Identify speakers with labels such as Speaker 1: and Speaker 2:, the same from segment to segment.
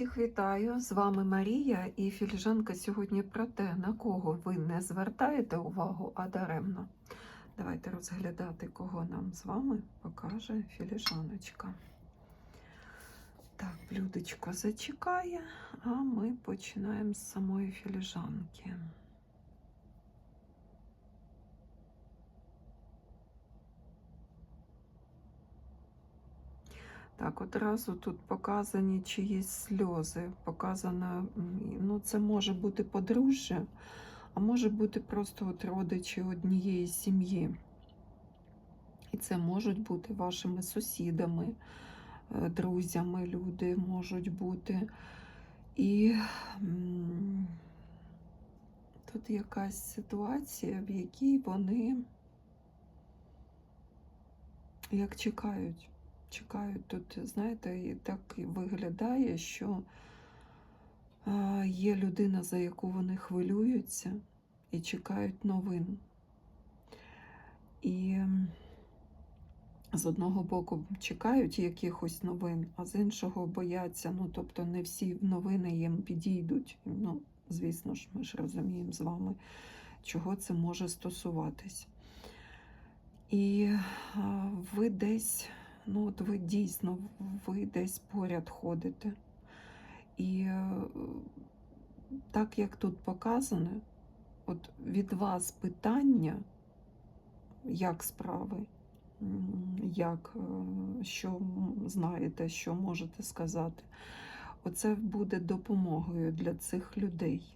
Speaker 1: Всіх вітаю! З вами Марія і філіжанка сьогодні про те, на кого ви не звертаєте увагу, а даремно. Давайте розглядати, кого нам з вами покаже філіжаночка. Так, блюдечко зачекає, а ми починаємо з самої філіжанки. Так, одразу тут показані чиїсь сльози. Показано, ну, це може бути подружжя, а може бути просто от родичі однієї сім'ї. І це можуть бути вашими сусідами, е, друзями, люди можуть бути. І тут якась ситуація, в якій вони як чекають чекають тут, знаєте, і так виглядає, що є людина, за яку вони хвилюються і чекають новин. І з одного боку чекають якихось новин, а з іншого бояться. Ну, тобто не всі новини їм підійдуть. Ну, звісно ж, ми ж розуміємо з вами, чого це може стосуватись. І ви десь ну от ви дійсно ви десь поряд ходите. І е, так як тут показане, от від вас питання, як справи, як, е, що знаєте, що можете сказати, оце буде допомогою для цих людей.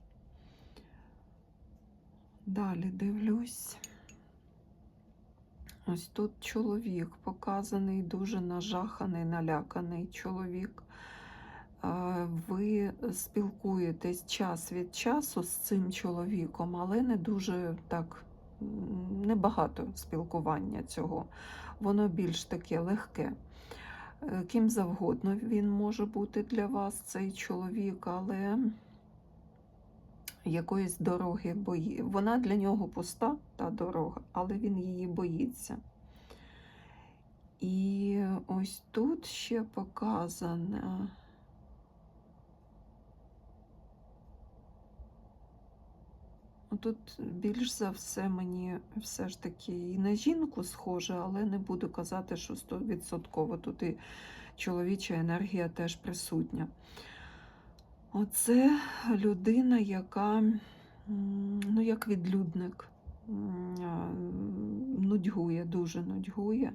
Speaker 1: Далі дивлюсь. Ось тут чоловік показаний, дуже нажаханий, наляканий чоловік. Е, Ви спілкуєтесь час від часу з цим чоловіком, але не дуже так, небагато спілкування цього. Воно більш таке легке. Е, Ким завгодно він може бути для вас, цей чоловік, але якоїсь дороги бої. Вона для нього пуста, та дорога, але він її боїться. І ось тут ще показано. Тут більш за все мені все ж таки і на жінку схоже, але не буду казати, що 100%. Тут і чоловіча енергія теж присутня. Оце людина, яка, ну, як відлюдник, нудьгує, дуже нудьгує,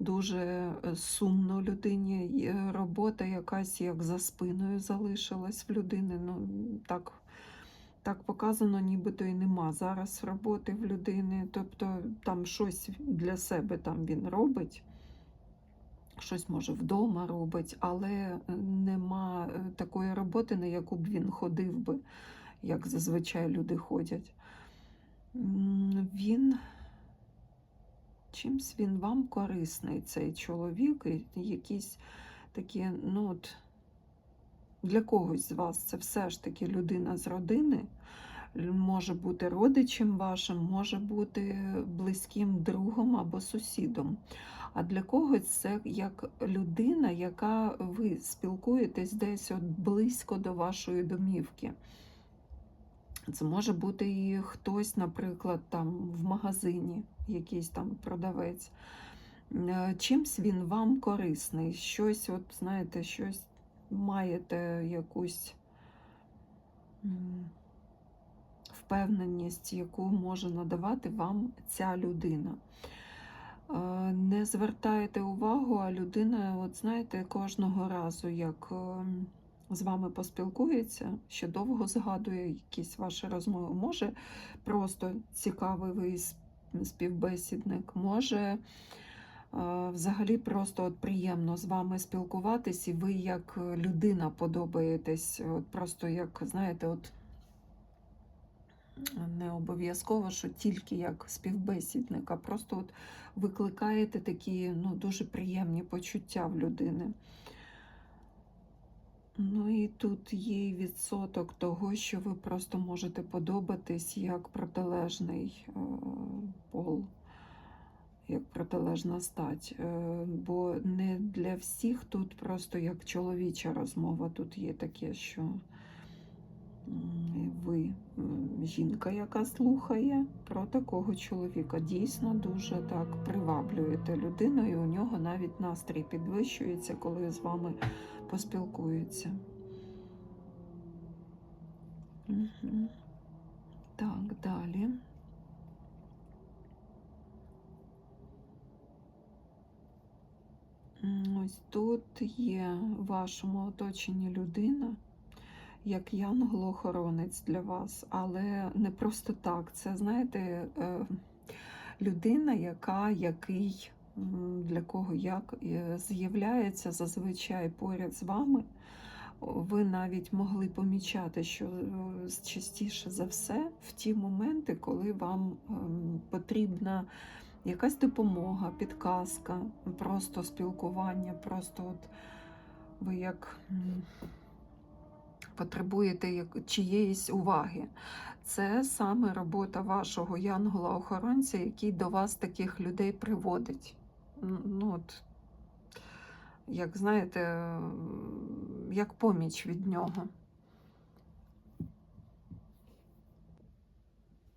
Speaker 1: дуже е, сумно людині. Е, Робота якась як за спиною залишилась в людини. Ну, так, так показано, нібито і нема зараз роботи в людини. Тобто там щось для себе там він робить щось може вдома робить, але е, нема е, такої роботи, на яку б він ходив би, як зазвичай люди ходять. Він чимсь він вам корисний, цей чоловік, і якісь такі, ну от для когось з вас це все ж таки людина з родини. Може бути родичем вашим, може бути близьким другом або сусідом. А для когось це як людина, яка ви спілкуєтесь десь от близько до вашої домівки. Це може бути і хтось, наприклад, там в магазині, якийсь там продавець. Е, Чимсь він вам корисний, щось, от знаєте, щось маєте якусь впевненість, яку може надавати вам ця людина. Не звертаєте увагу, а людина, от знаєте, кожного разу, як е, з вами поспілкується, ще довго згадує якісь ваші розмови. Може просто цікавий ви співбесідник, може взагалі просто от приємно з вами спілкуватись, і ви як людина подобаєтесь, от просто як, знаєте, от не обов'язково, що тільки як співбесідник, а просто от викликаєте такі ну, дуже приємні почуття в людини. Ну і тут є відсоток того, що ви просто можете подобатись як протилежний е, пол. як протилежна стать. Е, Бо не для всіх тут просто як чоловіча розмова. Тут є таке, що ви жінка, яка слухає про такого чоловіка. Дійсно дуже так приваблюєте людину, і у нього навіть настрій підвищується, коли з вами поспілкується. Мгм. Так, далі. Ось тут є в вашому оточенні людина, як янгол-охоронець для вас, але не просто так. Це, знаєте, е, людина, яка який для кого як е, з'являється зазвичай поряд з вами. Ви навіть могли помічати, що е, частіше за все в ті моменти, коли вам ем, потрібна якась допомога, підказка, просто спілкування, просто от ви як потребуєте чиєїсь уваги. Це саме робота вашого янгола-охоронця, який до вас таких людей приводить. Ну, от, як знаєте, як поміч від нього.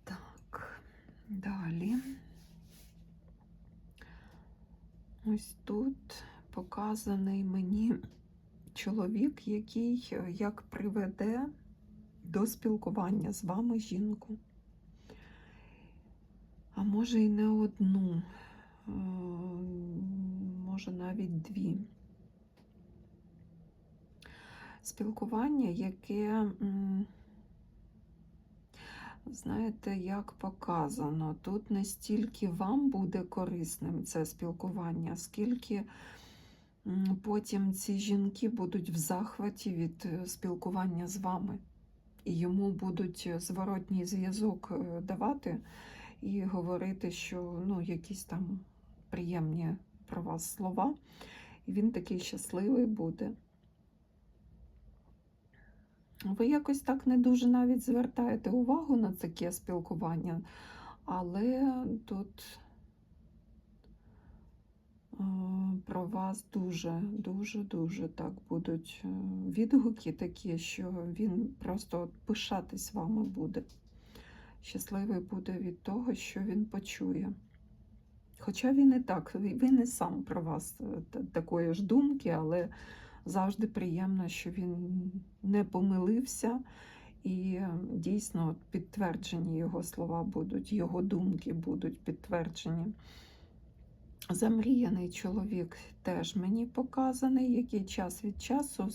Speaker 1: Так, далі. Ось тут показаний мені чоловік, який е, як приведе до спілкування з вами жінку. А може і не одну, е, може навіть дві. Спілкування, яке, знаєте, як показано, тут не стільки вам буде корисним це спілкування, скільки потім ці жінки будуть в захваті від е, спілкування з вами. І йому будуть е, зворотній зв'язок е, давати і говорити, що ну, якісь там приємні про вас слова. І він такий щасливий буде. Ви якось так не дуже навіть звертаєте увагу на таке спілкування, але тут про вас дуже, дуже, дуже так будуть е, відгуки такі, що він просто пишатись вами буде. Щасливий буде від того, що він почує. Хоча він і так, він і сам про вас е, такої ж думки, але завжди приємно, що він не помилився, і е, дійсно підтверджені його слова будуть, його думки будуть підтверджені. Замріяний чоловік теж мені показаний, який час від часу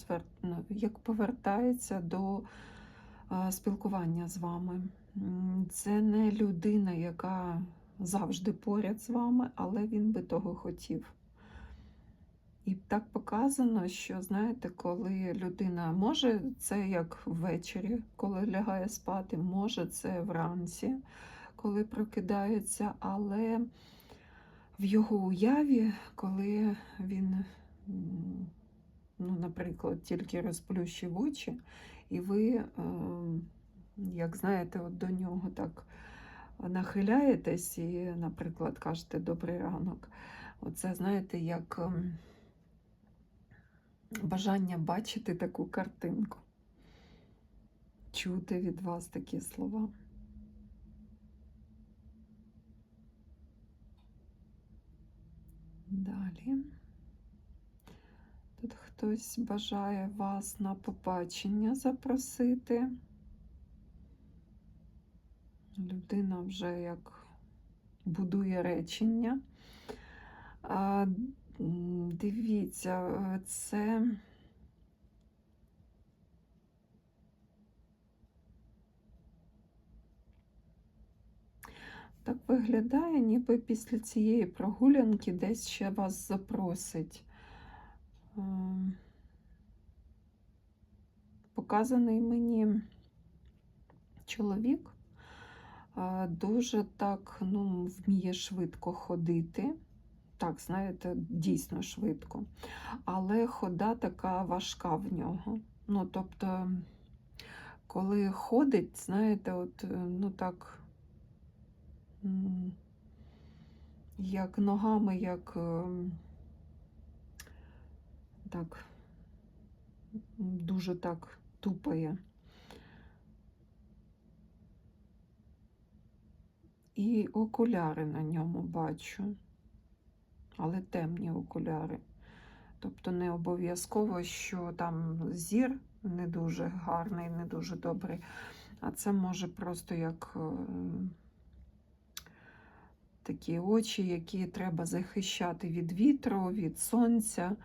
Speaker 1: ну, як повертається до е, спілкування з вами. Це не людина, яка завжди поряд з вами, але він би того хотів. І так показано, що знаєте, коли людина може це як ввечері, коли лягає спати, може це вранці, коли прокидається, але в його уяві, коли він, ну, наприклад, тільки розплющив очі, і ви, е, як знаєте, от до нього так нахиляєтесь і, наприклад, кажете добрий ранок. Оце, знаєте, як ем, бажання бачити таку картинку, чути від вас такі слова. Далі. Тут хтось бажає вас на побачення запросити. Людина вже як будує речення. Дивіться, е, це так виглядає, ніби після цієї прогулянки десь ще вас запросить. Ем, Показаний мені чоловік дуже так ну, вміє швидко ходити. Так, знаєте, дійсно швидко. Але хода така важка в нього. Ну, тобто, коли ходить, знаєте, от, е, ну так, як ногами, як ем, так, дуже так тупає. І окуляри на ньому бачу, але темні окуляри. Тобто не обов'язково, що там зір не дуже гарний, не дуже добрий, а це може просто як е, такі очі, які треба захищати від вітру, від сонця.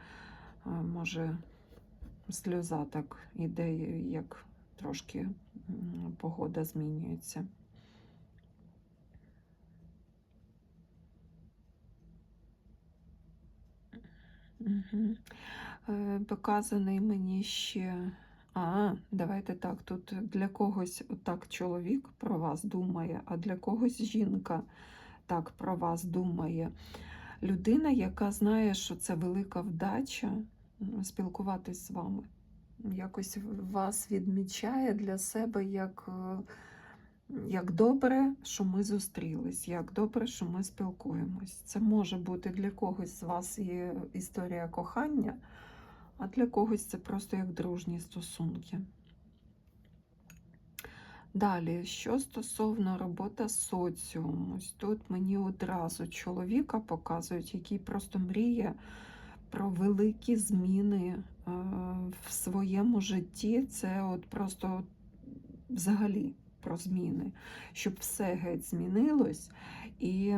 Speaker 1: Може, сльоза так іде, як трошки погода змінюється. Угу. Показаний мені ще. А, давайте так. Тут для когось так чоловік про вас думає, а для когось жінка так про вас думає. Людина, яка знає, що це велика вдача спілкуватись з вами. Якось вас відмічає для себе як, е, як добре, що ми зустрілись, як добре, що ми спілкуємось. Це може бути для когось з вас і історія кохання, а для когось це просто як дружні стосунки. Далі, що стосовно роботи з соціумом, ось тут мені одразу чоловіка показують, який просто мріє про великі зміни е, в своєму житті. Це от просто взагалі про зміни, щоб все геть змінилось, і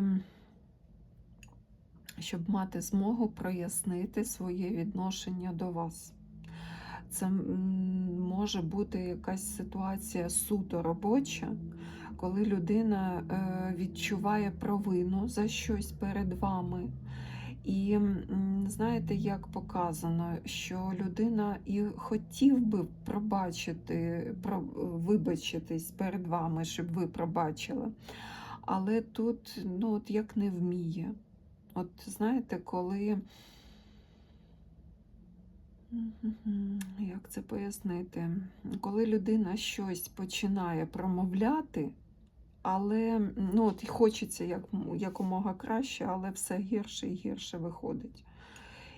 Speaker 1: щоб мати змогу прояснити своє відношення до вас. Це може бути якась ситуація суто робоча, коли людина е, відчуває провину за щось перед вами. І знаєте, як показано, що людина і хотів би пробачити, про, вибачитись перед вами, щоб ви пробачили. Але тут, ну, от як не вміє. От знаєте, коли. Як це пояснити? Коли людина щось починає промовляти, але ну, от хочеться як, якомога краще, але все гірше і гірше виходить.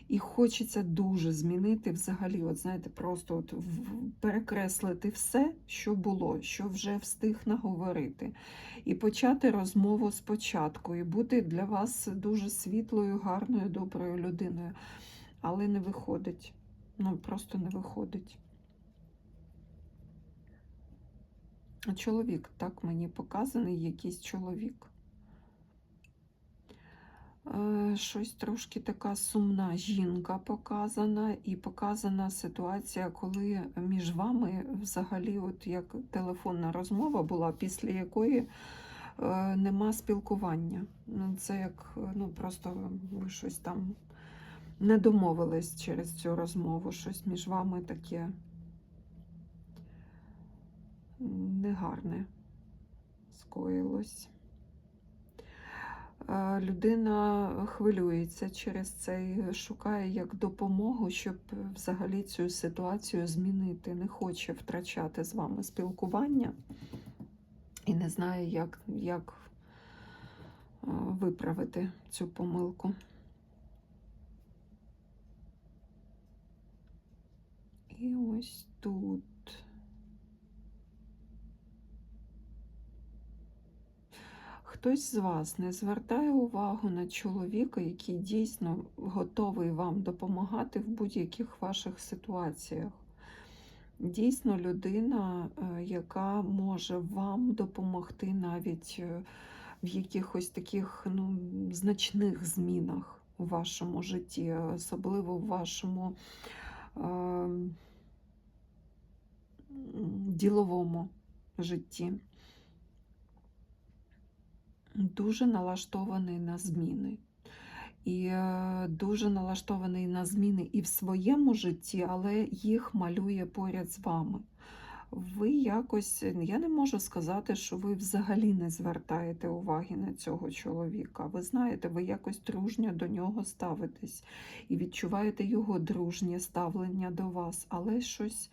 Speaker 1: І хочеться дуже змінити взагалі, от знаєте, просто от перекреслити все, що було, що вже встиг наговорити, і почати розмову спочатку, і бути для вас дуже світлою, гарною, доброю людиною. Але не виходить. Ну, просто не виходить. Чоловік, так мені показаний якийсь чоловік. Е, Щось трошки така сумна жінка показана, і показана ситуація, коли між вами взагалі, от як телефонна розмова була, після якої е, нема спілкування. Ну, Це як ну, просто ви щось там не домовились через цю розмову, щось між вами таке негарне скоїлось. Е, Людина хвилюється через це і шукає як допомогу, щоб взагалі цю ситуацію змінити. Не хоче втрачати з вами спілкування і не знає, як, як е, виправити цю помилку. І ось тут. Хтось з вас не звертає увагу на чоловіка, який дійсно готовий вам допомагати в будь-яких ваших ситуаціях. Дійсно, людина, е, яка може вам допомогти навіть е, в якихось таких ну, значних змінах у вашому житті, особливо в вашому діловому житті. Дуже налаштований на зміни. І е, дуже налаштований на зміни і в своєму житті, але їх малює поряд з вами. Ви якось, я не можу сказати, що ви взагалі не звертаєте уваги на цього чоловіка. Ви знаєте, ви якось дружньо до нього ставитесь і відчуваєте його дружнє ставлення до вас, але щось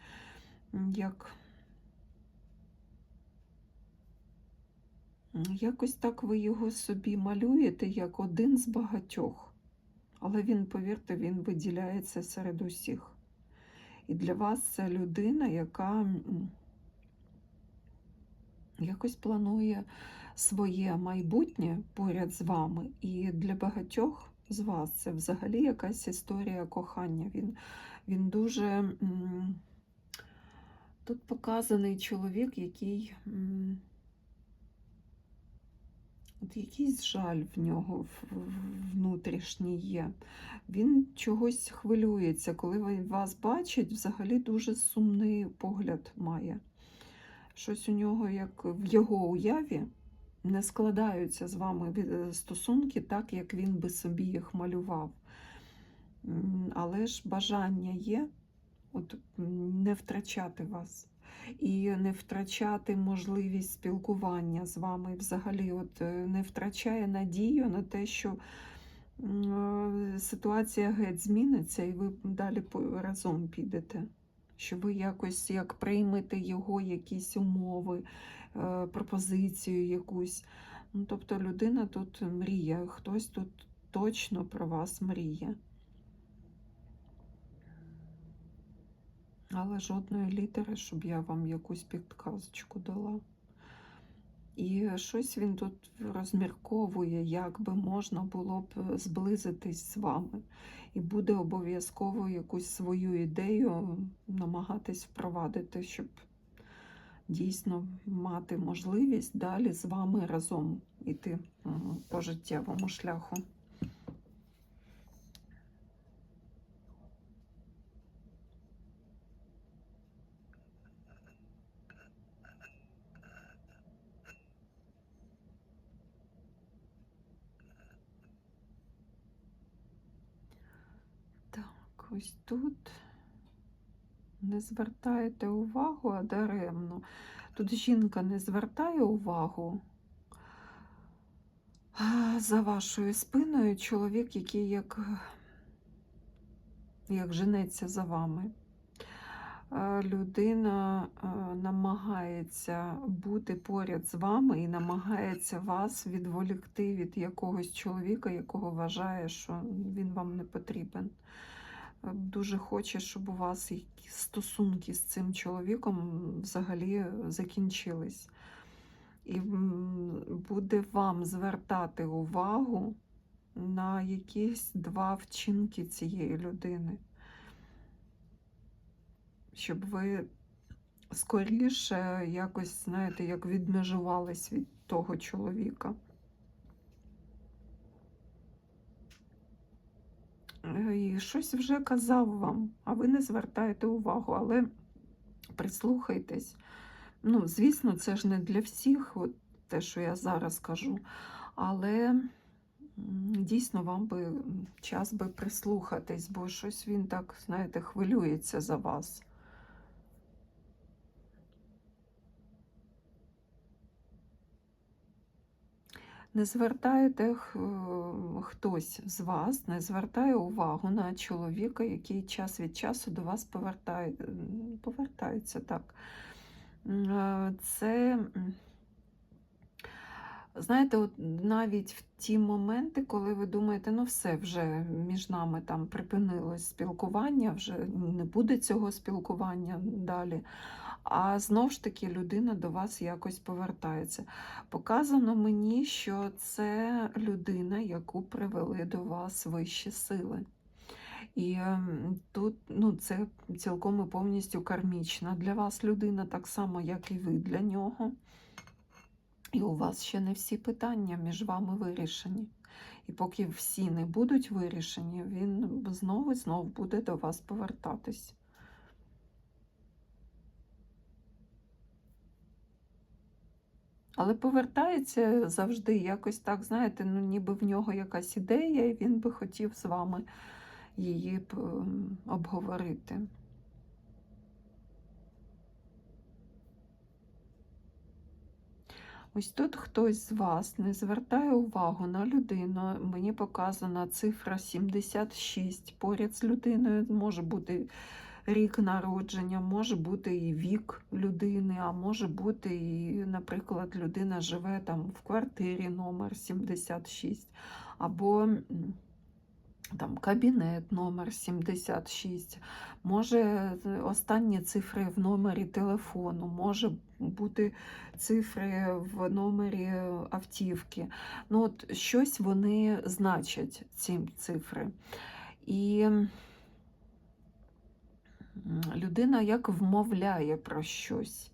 Speaker 1: як Якось так ви його собі малюєте як один з багатьох. Але він, повірте, він виділяється серед усіх. І для вас це людина, яка якось планує своє майбутнє поряд з вами. І для багатьох з вас це взагалі якась історія кохання. Він, він дуже тут показаний чоловік, який. От якийсь жаль в нього внутрішній є. Він чогось хвилюється. Коли вас бачить, взагалі дуже сумний погляд має. Щось у нього, як в його уяві, не складаються з вами стосунки так, як він би собі їх малював. Але ж бажання є от, не втрачати вас і не втрачати можливість спілкування з вами. Взагалі, от е, не втрачає надію на те, що е, ситуація геть зміниться, і ви далі разом підете. Що ви якось як приймете його якісь умови, е, пропозицію якусь. Ну, тобто людина тут мріє, хтось тут точно про вас мріє. Але жодної літери, щоб я вам якусь підказочку дала. І щось він тут розмірковує, як би можна було б зблизитись з вами. І буде обов'язково якусь свою ідею намагатись впровадити, щоб дійсно мати можливість далі з вами разом іти по життєвому шляху. Так, ось тут не звертаєте увагу, а даремно. Тут жінка не звертає увагу. За вашою спиною чоловік, який як, як женеться за вами. Людина намагається бути поряд з вами і намагається вас відволікти від якогось чоловіка, якого вважає, що він вам не потрібен. Дуже хоче, щоб у вас стосунки з цим чоловіком взагалі закінчились. І буде вам звертати увагу на якісь два вчинки цієї людини щоб ви скоріше якось, знаєте, як відмежувались від того чоловіка. І щось вже казав вам, а ви не звертаєте увагу, але прислухайтесь. Ну, звісно, це ж не для всіх, от те, що я зараз кажу, але дійсно вам би час би прислухатись, бо щось він так, знаєте, хвилюється за вас. Не звертаєте хтось з вас, не звертає увагу на чоловіка, який час від часу до вас повертає, повертається так. Е, Це, знаєте, от навіть в ті моменти, коли ви думаєте, ну все, вже між нами там припинилось спілкування, вже не буде цього спілкування далі. А знов ж таки людина до вас якось повертається. Показано мені, що це людина, яку привели до вас вищі сили. І ем, тут ну, це цілком і повністю кармічна для вас людина, так само, як і ви для нього. І у вас ще не всі питання між вами вирішені. І поки всі не будуть вирішені, він знову і знову буде до вас повертатись. Але повертається завжди якось так, знаєте, ну ніби в нього якась ідея, і він би хотів з вами її ем, обговорити. Ось тут хтось з вас не звертає увагу на людину. Мені показана цифра 76 поряд з людиною. Може бути рік народження, може бути і вік людини, а може бути і, наприклад, людина живе там в квартирі номер 76, або там кабінет номер 76, може останні цифри в номері телефону, може бути цифри в номері автівки. Ну, от щось вони значать, ці цифри. І людина як вмовляє про щось.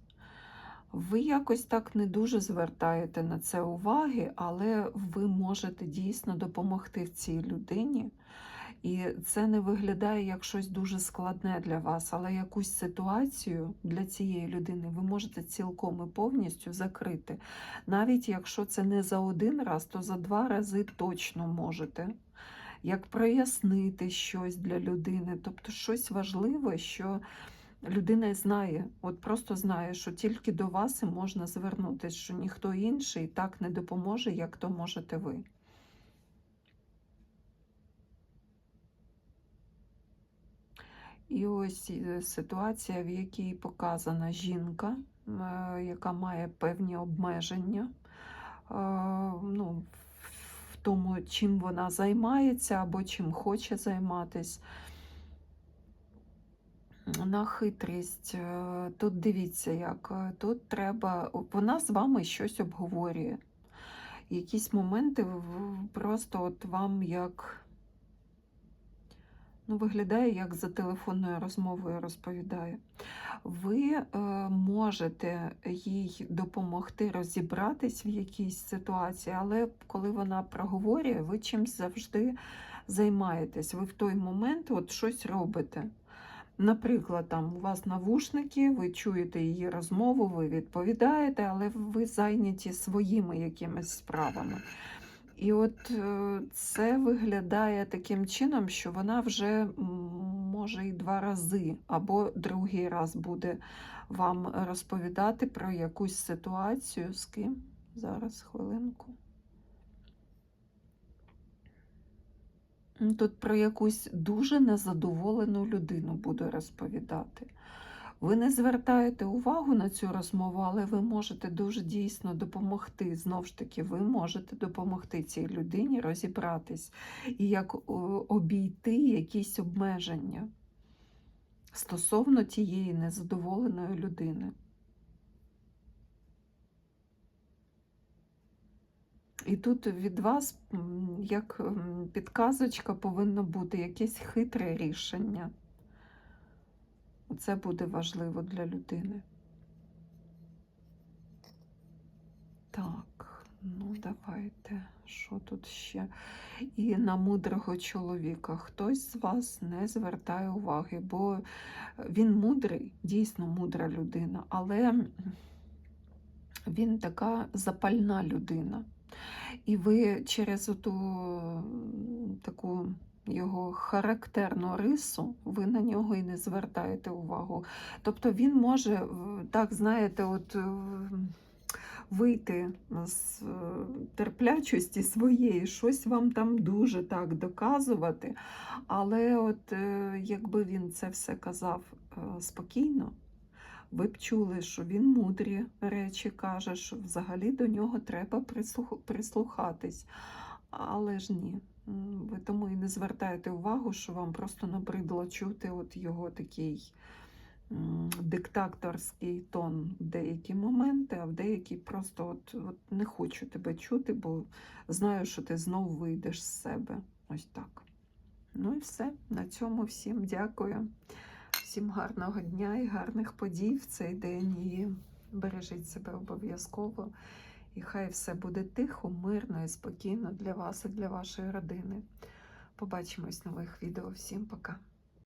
Speaker 1: Ви якось так не дуже звертаєте на це уваги, але ви можете дійсно допомогти цій людині. І це не виглядає як щось дуже складне для вас, але якусь ситуацію для цієї людини ви можете цілком і повністю закрити. Навіть якщо це не за один раз, то за два рази точно можете. Як прояснити щось для людини, тобто щось важливе, що людина знає, от просто знає, що тільки до вас можна звернутися, що ніхто інший так не допоможе, як то можете ви. І ось е, ситуація, в якій показана жінка, е, яка має певні обмеження е, ну, тому, чим вона займається або чим хоче займатися. На хитрість. е, Тут дивіться, як е, тут треба. Вона з вами щось обговорює. Якісь моменти просто от вам як. Ну, виглядає, як за телефонною розмовою розповідає. Ви е, можете їй допомогти розібратись в якійсь ситуації, але коли вона проговорює, ви чимсь завжди займаєтесь. Ви в той момент от щось робите. Наприклад, там у вас навушники, ви чуєте її розмову, ви відповідаєте, але ви зайняті своїми якимись справами. І от е, це виглядає таким чином, що вона вже може і два рази, або другий раз буде вам розповідати про якусь ситуацію з ким. Зараз хвилинку. Тут про якусь дуже незадоволену людину буду розповідати. Ви не звертаєте увагу на цю розмову, але ви можете дуже дійсно допомогти. Знову ж таки, ви можете допомогти цій людині розібратись і як обійти якісь обмеження стосовно тієї незадоволеної людини. І тут від вас, як підказочка, повинно бути якесь хитре рішення. Це буде важливо для людини. Так, ну давайте. Що тут ще? І на мудрого чоловіка. Хтось з вас не звертає уваги, бо він мудрий, дійсно мудра людина, але він така запальна людина. І ви через ту таку його характерну рису, ви на нього і не звертаєте увагу. Тобто він може, так знаєте, от е, вийти з е, терплячості своєї, щось вам там дуже так доказувати. Але от е, якби він це все казав спокійно, ви б чули, що він мудрі речі каже, що взагалі до нього треба прислухатись. Але ж ні. Ви тому і не звертаєте увагу, що вам просто набридло чути от його такий диктаторський тон в деякі моменти, а в деякі просто от, от не хочу тебе чути, бо знаю, що ти знов вийдеш з себе. Ось так. Ну і все. На цьому всім дякую. Всім гарного дня і гарних подій в цей день. І бережіть себе обов'язково. І хай все буде тихо, мирно і спокійно для вас і для вашої родини. Побачимось в нових відео. Всім пока.